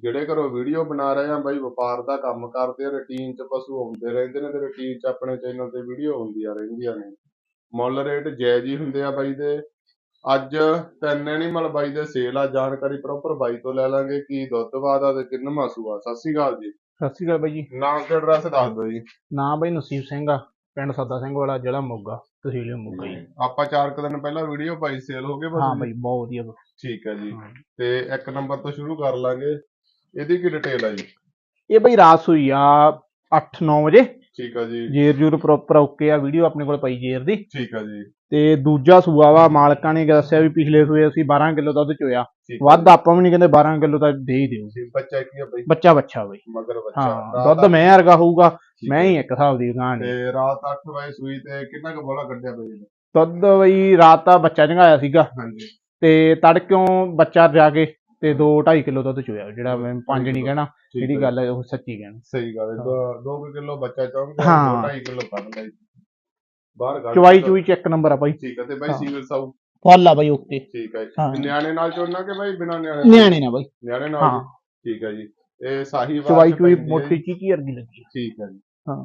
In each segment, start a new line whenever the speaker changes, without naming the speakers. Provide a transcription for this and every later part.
ਜਿਹੜੇ ਘਰੋਂ ਵੀਡੀਓ ਬਣਾ ਰਹੇ ਆ ਬਾਈ ਵਪਾਰ ਦਾ ਕੰਮ ਕਰਦੇ ਆ ਰੁਟੀਨ 'ਚ ਪਸ਼ੂ ਆਉਂਦੇ ਰਹਿੰਦੇ ਨੇ ਤੇ ਰੁਟੀਨ 'ਚ ਆਪਣੇ ਚੈਨਲ ਤੇ ਵੀਡੀਓ ਆਉਂਦੀਆਂ ਰਹਿੰਦੀਆਂ ਨੇ। ਮੁੱਲ ਰੇਟ ਜਾਇਜ਼ ਹੀ ਹੁੰਦੇ ਆ ਬਾਈ ਦੇ। ਅੱਜ ਤਿੰਨ ਐਨੀਮਲ ਬਾਈ ਦੇ ਸੇਲ ਆ ਜਾਣਕਾਰੀ ਪ੍ਰੋਪਰ ਬਾਈ ਤੋਂ ਲੈ ਲਾਂਗੇ ਕੀ ਦੁੱਧ ਬਾਦ ਆ ਤੇ ਕਿੰਨਾ ਸੂਆ ਸਤਿ ਸ਼੍ਰੀ ਅਕਾਲ ਜੀ।
ਸਤਿ ਸ਼੍ਰੀ ਅਕਾਲ ਬਾਈ ਜੀ।
ਨਾਮ ਤੇ ਐਡਰੈਸ ਦੱਸ ਦਿਓ ਜੀ।
ਨਾਂ ਬਾਈ ਨਸੀਬ ਸਿੰਘ ਆ ਪਿੰਡ ਸੱਦਾ ਸਿੰਘ ਵਾਲਾ ਜ਼ਿਲ੍ਹਾ ਮੋਗਾ ਤਹਿਸੀਲ ਮੋਗਾ ਜੀ।
ਆਪਾਂ ਚਾਰ ਕੁ ਦਿਨ ਪਹਿਲਾਂ ਵੀਡੀਓ ਪਾਈ ਸੇਲ ਹੋ ਗਏ
ਹਾਂ ਬਾਈ ਬਹੁਤ ਵਧੀਆ।
ਠੀਕ ਹੈ ਜੀ। ਤੇ ਇੱਕ ਨੰਬਰ ਤੋਂ ਸ਼ੁਰੂ ਕਰ ਲਾਂਗੇ। ਇਹਦੀ ਕੀ ਡਿਟੇਲ ਆ ਜੀ?
ਇਹ ਬਾਈ ਰਾਤ ਸੂਈ ਆ 8-9 ਵਜੇ।
ਠੀਕ ਆ ਜੀ।
ਜੇਰ ਜੂਰ ਪ੍ਰੋਪਰ ਓਕੇ ਆ ਵੀਡੀਓ ਆਪਣੇ ਕੋਲ ਪਈ ਜੇਰ ਦੀ।
ਠੀਕ ਆ ਜੀ।
ਤੇ ਦੂਜਾ ਸੂਆ ਵਾ ਮਾਲਕਾਂ ਨੇ ਦੱਸਿਆ ਵੀ ਪਿਛਲੇ ਸੂਏ ਅਸੀਂ 12 ਕਿਲੋ ਦੁੱਧ ਚੋਇਆ।
ਠੀਕ ਆ
ਵੱਧ ਆਪਾਂ ਵੀ ਨਹੀਂ ਕਹਿੰਦੇ 12 ਕਿਲੋ ਤਾਂ ਦੇ ਹੀ ਦਿਓ।
ਜੀ ਬੱਚਾ ਕੀ ਆ ਬਾਈ?
ਬੱਚਾ ਬੱਚਾ ਬਾਈ।
ਮਗਰ ਬੱਚਾ।
ਹਾਂ
ਰਾਤ
ਦੁੱਧ ਮੈਂ ਵਰਗਾ ਹੋਊਗਾ
ਠੀਕ
ਮੈਂ
ਆ।
ਹੀ ਇੱਕ ਹਿਸਾਬ ਦੀ ਗਾਂ ਨੇ
ਤੇ ਰਾਤ 8 ਵਜੇ ਸੂਈ ਤੇ ਕਿੰਨਾ ਕੁ ਬੋਲਾ ਕੱਢਿਆ ਬਈ
ਦੁੱਧ ਬਈ ਰਾਤ ਦਾ ਬੱਚਾ ਚੰਗਾਇਆ ਸੀਗਾ।
ਹਾਂਜੀ।
ਤੇ ਤੜਕਿਓਂ ਬੱਚਾ ਜਾ ਕੇ ਤੇ 2-2.5 ਕਿਲੋ ਦੁੱਧ ਚੋਇਆ ਜਿਹੜਾ ਮੈਂ ਪੰਜ ਨਹੀਂ ਕਹਿਣਾ
ਠੀਕ
ਜਿਹੜੀ ਗੱਲ ਹੈ ਉਹ ਸੱਚੀ ਕਹਿਣਾ
ਸਹੀ ਗੱਲ ਹੈ 2 ਕਿਲੋ ਬੱਚਾ ਚਾਹੁੰਦੇ
ਹਾਂ।
2.5 ਕਿਲੋ ਕੱਢ ਲਈ ਬਾਹਰ ਕੱਢ
ਚਵਾਈ
ਦਿੱਤਾ।
ਚੂਈ ਚੈੱਕ ਨੰਬਰ ਆ ਬਾਈ
ਠੀਕ ਹੈ ਤੇ ਬਾਈ
ਹਾਂ।
ਸੀਵਲ ਸਾਊ
ਫੁੱਲ ਆ ਬਾਈ ਓਕੇ
ਠੀਕ ਹੈ ਨਿਆਣੇ ਨਾਲ ਚੋਣਾ ਕਿ ਬਾਈ ਬਿਨਾ ਨਿਆਣੇ?
ਨਿਆਣੇ ਨਾ ਬਾਈ
ਨਿਆਣੇ ਨਾਲ
ਹਾਂ।
ਜੀ? ਠੀਕ ਹੈ ਜੀ ਇਹ ਸਾਹੀਵਾਲ
ਚਵਾਈ
ਚ
ਚੂਈ
ਪੈਂਦੀ ਹੈ
ਮੋਟੀ। ਚੀਚੀ ਵਰਗੀ ਲੱਗੀ
ਠੀਕ ਹੈ ਜੀ
ਹਾਂ।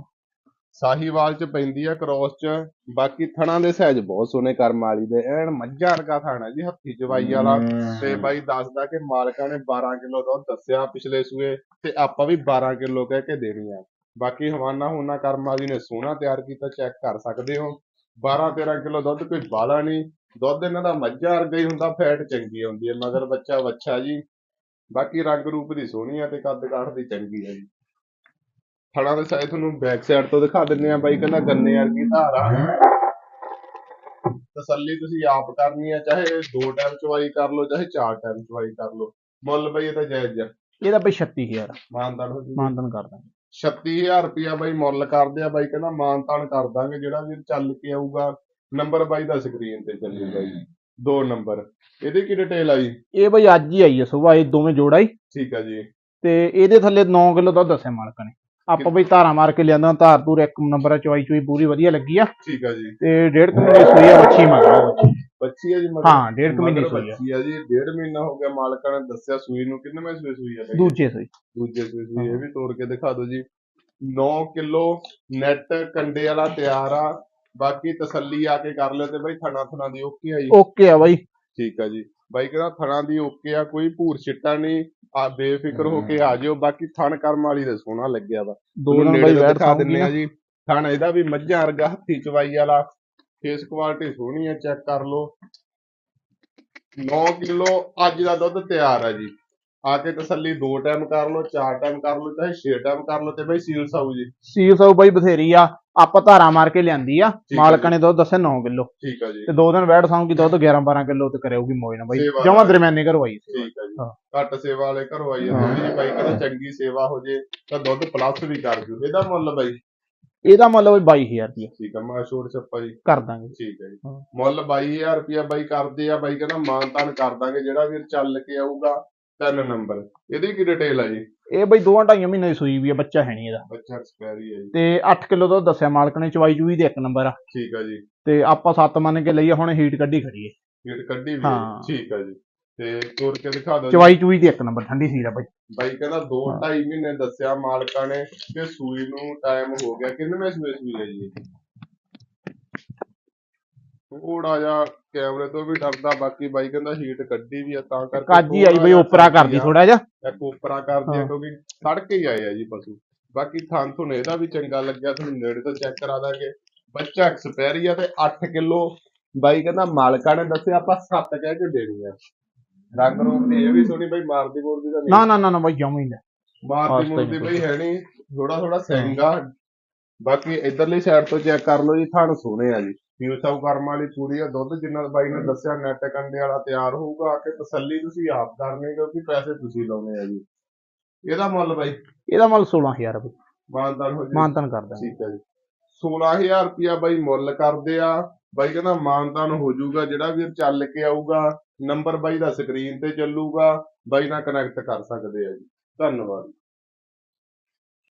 ਸਾਹੀਵਾਲ ਚ ਪੈਂਦੀ ਆ ਕ੍ਰੋਸ ਚ। ਬਾਕੀ ਥਣਾ ਦੇ ਸਾਈਜ਼ ਬਹੁਤ ਸੋਹਣੇ ਕਰਮ ਵਾਲੀ ਦੇ। ਐਨ ਮੱਝਾਂ ਵਰਗਾ ਥਾਣਾ ਜੀ ਹੱਥੀ ਚਵਾਈ ਵਾਲਾ। ਤੇ ਬਾਈ ਦੱਸਦਾ ਕਿ ਮਾਲਕਾਂ ਨੇ 12 ਕਿਲੋ ਦੁੱਧ ਦੱਸਿਆ ਪਿਛਲੇ ਸੂਏ ਤੇ ਆਪਾਂ ਵੀ 12 ਕਿਲੋ ਕਹਿ ਕੇ ਦੇਣੀ ਆ। ਬਾਕੀ ਹਵਾਨਾ ਹੁਨਾ ਕਰਮ ਵਾਲੀ ਨੇ ਸੋਹਣਾ ਤਿਆਰ ਕੀਤਾ ਚੈੱਕ ਕਰ ਸਕਦੇ ਹੋ। 12 13 ਕਿਲੋ ਦੁੱਧ ਕੋਈ ਬਾਲਾ ਨਹੀਂ। ਦੁੱਧ ਇਹਨਾਂ ਦਾ ਮੱਝਾਂ ਵਰਗਾ ਹੀ ਹੁੰਦਾ ਫੈਟ ਚੰਗੀ ਆਉਂਦੀ ਹੈ ਮਗਰ ਬੱਚਾ ਵੱਛਾ ਜੀ। ਬਾਕੀ ਰੰਗ ਰੂਪ ਦੀ ਸੋਹਣੀ ਆ ਤੇ ਕੱਦ ਕਾਠ ਦੀ ਚੰਗੀ ਹੈ ਜੀ। ਥਣਾ ਦੇ ਸਾਈਡ ਤੁਹਾਨੂੰ ਬੈਕ ਸਾਈਡ ਤੋਂ ਦਿਖਾ ਦਿੰਨੇ ਆ ਬਾਈ ਕਹਿੰਦਾ ਗੰਨੇ ਵਰਗੀ ਧਾਰ ਤਸੱਲੀ ਤੁਸੀਂ ਆਪ ਕਰਨੀ ਆ ਚਾਹੇ ਦੋ ਟਾਈਮ ਚਵਾਈ ਕਰ ਲਓ ਚਾਹੇ ਚਾਰ ਟਾਈਮ ਚਵਾਈ ਕਰ ਲਓ। ਮੁੱਲ ਬਈ ਇਹ ਤਾਂ ਜਾਇਜ਼ ਆ।
ਇਹਦਾ ਬਾਈ 36000
ਮਾਨਤਾਨ ਹੋ ਜੂਗਾ
ਮਾਨਤਨ ਕਰ ਦਾਂਗੇ।
36000 ਰੁਪਿਆ ਬਾਈ ਮੁੱਲ ਕਰਦੇ ਆ ਬਾਈ ਕਹਿੰਦਾ ਮਾਨਤਾਨ ਕਰ ਦਾਂਗੇ ਜਿਹੜਾ ਵੀ ਚੱਲ ਕੇ ਆਊਗਾ। ਨੰਬਰ ਬਾਈ ਦਾ ਸਕਰੀਨ ਤੇ ਚੱਲੂਗਾ ਜੀ। ਦੋ ਨੰਬਰ ਇਹਦੀ ਕੀ ਡਿਟੇਲ ਆ ਜੀ?
ਇਹ ਬਾਈ ਅੱਜ ਹੀ ਆਈ ਹੈ ਇਹ ਦੋਵੇਂ ਜੋੜਾ ਹੀ।
ਠੀਕ ਆ ਜੀ।
ਤੇ ਇਹਦੇ ਥੱਲੇ 9 ਕਿਲੋ ਦੁੱਧ ਦੱਸਿਆ ਮਾਲਕਾਂ ਨੇ। ਆਪਾਂ ਬਈ ਧਾਰਾਂ ਮਾਰ ਕੇ ਲਿਆਂਦਾ ਧਾਰ ਧੂਰ ਇੱਕ ਨੰਬਰ ਆ ਚਵਾਈ ਚੂਈ ਪੂਰੀ ਵਧੀਆ ਲੱਗੀ ਆ।
ਠੀਕ ਆ ਜੀ।
ਤੇ ਡੇਢ ਕੁ ਮਹੀਨੇ ਸੂਈ ਆ ਬੱਚੀ ਮੰਗਦਾ ਬੱਚੀ
ਬੱਚੀ ਆ ਜੀ ਮਗਰ?
ਹਾਂ ਡੇਢ ਕੁ ਮਹੀਨੇ
ਮਗਰ
ਸੂਈ ਆ।
ਬੱਚੀ ਆ ਜੀ ਡੇਢ ਮਹੀਨਾ ਹੋ ਗਿਆ ਮਾਲਕਾਂ ਨੇ ਦੱਸਿਆ ਸੂਈ ਨੂੰ ਕਿੰਨੇ ਮੈਂ ਸੂਈ ਸੂਈ ਆ ਬਾਈ?
ਦੂਜੇ ਸੂਈ।
ਦੂਜੇ ਸੂਈ ਸੂਈ ਇਹ ਵੀ ਤੋੜ ਕੇ ਦਿਖਾ ਦਿਓ ਜੀ। 9 ਕਿਲੋ ਨੈਟ ਕੰਡੇ ਵਾਲਾ ਤਿਆਰ ਆ ਬਾਕੀ ਤਸੱਲੀ ਆ ਕੇ ਕਰ ਲਿਓ ਤੇ ਬਾਈ ਥਣਾ ਥਣਾ ਦੀ ਓਕੇ ਆ ਜੀ।
ਓਕੇ ਆ ਬਾਈ।
ਠੀਕ ਆ ਜੀ। ਬਾਈ ਕਹਿੰਦਾ ਥਣਾ ਦੀ ਓਕੇ ਆ ਕੋਈ ਭੂਰ ਛਿੱਟਾ ਨਹੀਂ ਆ ਬੇਫਿਕਰ ਹੋ ਕੇ ਆ ਜਿਓ ਬਾਕੀ ਥਣ ਕਰਮ ਵਾਲੀ ਦੇ ਸੋਹਣਾ ਲੱਗਿਆ ਵਾ।
ਦੋ
ਨੇੜੇ
ਬਾਈ ਵੈਟ
ਦਿਖਾ ਦਿੰਨੇ ਆ ਜੀ। ਥਣ ਇਹਦਾ ਵੀ ਮੱਝਾਂ ਵਰਗਾ ਹੱਥੀ ਚਵਾਈ ਵਾਲਾ। ਫੇਸ ਕੁਆਲਿਟੀ ਸੋਹਣੀ ਆ ਚੈੱਕ ਕਰ ਲਓ। 9 ਕਿਲੋ ਅੱਜ ਦਾ ਦੁੱਧ ਤਿਆਰ ਆ ਜੀ। ਆ ਕੇ ਤਸੱਲੀ ਦੋ ਟਾਈਮ ਕਰ ਲਓ ਚਾਰ ਟਾਈਮ ਕਰ ਲਓ ਚਾਹੇ ਛੇ ਟਾਈਮ ਕਰ ਲਓ ਤੇ ਬਾਈ ਸੀਲ ਸਾਊ ਜੀ।
ਸੀਲ ਸੌ ਬਾਈ ਬਥੇਰੀ ਆ। ਆਪਾਂ ਧਾਰਾਂ ਮਾਰ ਕੇ ਲਿਆਂਦੀ ਆ। ਮਾਲਕਾਂ ਨੇ ਦੁੱਧ ਦੱਸਿਆ 9 ਕਿਲੋ।
ਠੀਕ ਆ ਜੀ।
ਤੇ ਦੋ ਦਿਨ ਵੈਟ ਸਾਂਗੀ ਦੁੱਧ 11 12 ਕਿਲੋ ਤੇ ਕਰਿਆਊਗੀ ਮੌਜ ਨਾਲ ਬਾਈ।
ਸੇਵਾ
ਜਮਾ। ਦਰਮਿਆਨੇ ਕਰਵਾਈ
ਠੀਕ ਆ ਜੀ।
ਹਾਂ।
ਘੱਟ ਸੇਵਾ ਵਾਲੇ ਘਰੋਂ ਆਈ
ਹਾਂ।
ਜਾਂਦੀ ਜੀ ਬਾਈ ਕਹਿੰਦਾ ਚੰਗੀ ਸੇਵਾ ਹੋ ਜੇ ਤਾਂ ਦੁੱਧ ਪਲੱਸ ਵੀ ਕਰ ਜੂ ਇਹਦਾ ਮੁੱਲ ਬਾਈ?
ਇਹਦਾ ਮੁੱਲ ਬਾਈ 22000 ਰੁਪਏ
ਠੀਕ ਆ ਮੈਂ ਛੋੜ ਛੱਪਾ ਜੀ।
ਕਰ ਦਾਂਗੇ।
ਠੀਕ ਹੈ ਜੀ।
ਹਾਂ।
ਮੁੱਲ 22000 ਰੁਪਇਆ ਬਾਈ ਕਰਦੇ ਆ ਬਾਈ ਕਹਿੰਦਾ ਮਾਨਤਾਨ ਕਰ ਦਾਂਗੇ। ਜਿਹੜਾ ਵੀਰ ਚੱਲ ਕੇ ਆਊਗਾ ਤਿੰਨ ਨੰਬਰ। ਇਹਦੀ ਕੀ ਡਿਟੇਲ ਆ ਜੀ?
ਇਹ ਬਈ ਦੋਵਾਂ ਢਾਈਆਂ ਮਹੀਨੇ ਦੀ ਸੂਈ ਵੀ ਆ ਬੱਚਾ ਹੈ ਨਹੀਂ ਇਹਦਾ।
ਬੱਚਾ ਐਕਸਪਾਇਰੀ ਹੈ ਜੀ।
ਤੇ 8 ਕਿਲੋ ਦੁੱਧ ਦੱਸਿਆ ਮਾਲਕ ਨੇ ਚਵਾਈ ਚੂਈ ਦੇ ਇੱਕ ਨੰਬਰ ਆ।
ਠੀਕ ਆ ਜੀ।
ਤੇ ਆਪਾਂ 7 ਮੰਨ ਕੇ ਲਈਏ ਹੁਣ ਹੀਟ ਕੱਢੀ ਖੜੀ ਏ।
ਫੀਡ ਕੱਢੀ ਵੀ ਹੈ। ਠੀਕ ਆ ਜੀ। ਤੇ ਤੋੜ ਕੇ ਦਿਖਾ ਦਿਓ ਜੀ।
ਚਵਾਈ ਚੂਈ ਦੇ ਇੱਕ ਨੰਬਰ ਠੰਡੀ ਸੀ ਦਾ ਬਈ।
ਬਾਈ ਕਹਿੰਦਾ 2
ਹਾਂ।
2.5 ਮਹੀਨੇ ਦੱਸਿਆ ਮਾਲਕਾਂ ਨੇ ਕਿ ਸੂਈ ਨੂੰ ਟਾਈਮ ਹੋ ਗਿਆ। ਕਿੰਨਵੇਂ ਸੂਏ ਸੂਈ ਹੈ ਜੀ ਇਹ? ਥੋੜਾ ਜਿਹਾ ਕੈਮਰੇ ਤੋਂ ਵੀ ਡਰਦਾ ਬਾਕੀ ਬਾਈ ਕਹਿੰਦਾ ਹੀਟ ਕੱਢੀ ਵੀ ਆ ਤਾਂ ਕਰਕੇ
ਕਾਜੀ ਆਈ ਬਈ ਉਪਰਾ ਕਰਦੀ। ਥੋੜਾ ਜਿਹਾ।
ਇੱਕ ਉਪਰਾ ਕਰਦੀ ਆ। ਕਿਉਂਕਿ ਸੜ ਕੇ ਹੀ ਆਏ ਆ ਜੀ ਪਸ਼ੂ। ਬਾਕੀ ਥਾਂ ਤੁਹਾਨੂੰ ਇਹਦਾ ਵੀ ਚੰਗਾ ਲੱਗਿਆ ਤੁਹਾਨੂੰ ਨੇੜੇ ਤੋਂ ਚੈੱਕ ਕਰਾ ਦਾਂਗੇ। ਬੱਚਾ ਐਕਸਪਾਇਰੀ ਆ ਤੇ 8 ਕਿਲੋ। ਬਾਈ ਕਹਿੰਦਾ ਮਾਲਕਾਂ ਨੇ ਦੱਸਿਆ ਆਪਾਂ 7 ਕਹਿ ਕੇ ਦੇਣੀ ਆ। ਰੰਗ ਰੂਪ ਦੀ ਇਹ ਵੀ ਸੋਹਣੀ ਬਾਈ ਮਾਰਦੀ ਮੋਰਦੀ ਦਾ
ਨਾ ਨਾ ਨਾ ਨਾ ਬਈ ਜਮੀ ਨਹੀਂ।
ਮਾਰਦੀ ਮੋਰਦੀ
ਨਹੀਂ
ਬਈ ਹੈ ਨਹੀਂ ਥੋੜਾ ਥੋੜਾ ਸੈਂਗਾ ਬਾਕੀ ਇਧਰਲੀ ਸਾਈਡ ਤੋਂ ਚੈੱਕ ਕਰ ਲਓ ਜੀ ਥਣ ਸੋਹਣੇ ਆ ਜੀ। ਫਿਊਸਾਉ ਕਰਮ ਵਾਲੀ ਪੂਰੀ ਆ ਦੁੱਧ ਜਿੰਨਾ ਬਾਈ ਨੇ ਦੱਸਿਆ ਨੈਟ ਕੰਡੇ ਵਾਲਾ ਤਿਆਰ ਹੋਊਗਾ ਆ ਕੇ ਤਸੱਲੀ ਤੁਸੀਂ ਆਪ ਕਰਨੀ ਕਿਉਂਕਿ ਪੈਸੇ ਤੁਸੀਂ ਲਾਉਣੇ ਆ ਜੀ। ਇਹਦਾ ਮੁੱਲ ਬਾਈ?
ਇਹਦਾ ਮੁੱਲ 16000 ਰੁਪਏ
ਮਾਨਦਾਨ ਹੋ ਜੀ।
ਮਾਨਤਨ ਕਰ ਦਾਂਗੇ
ਠੀਕ ਹੈ ਜੀ। 16000 ਰੁਪਇਆ ਬਾਈ ਮੁੱਲ ਕਰਦੇ ਆ। ਬਾਈ ਕਹਿੰਦਾ ਮਾਨਤਾਨ ਹੋ ਜਾਊਗਾ ਜਿਹੜਾ ਵੀਰ ਚੱਲ ਕੇ ਆਊਗਾ ਨੰਬਰ ਬਾਈ ਦਾ ਸਕਰੀਨ ਤੇ ਚੱਲੂਗਾ ਬਾਈ ਨਾਲ ਕਨੈਕਟ ਕਰ ਸਕਦੇ ਆ ਜੀ। ਧੰਨਵਾਦ।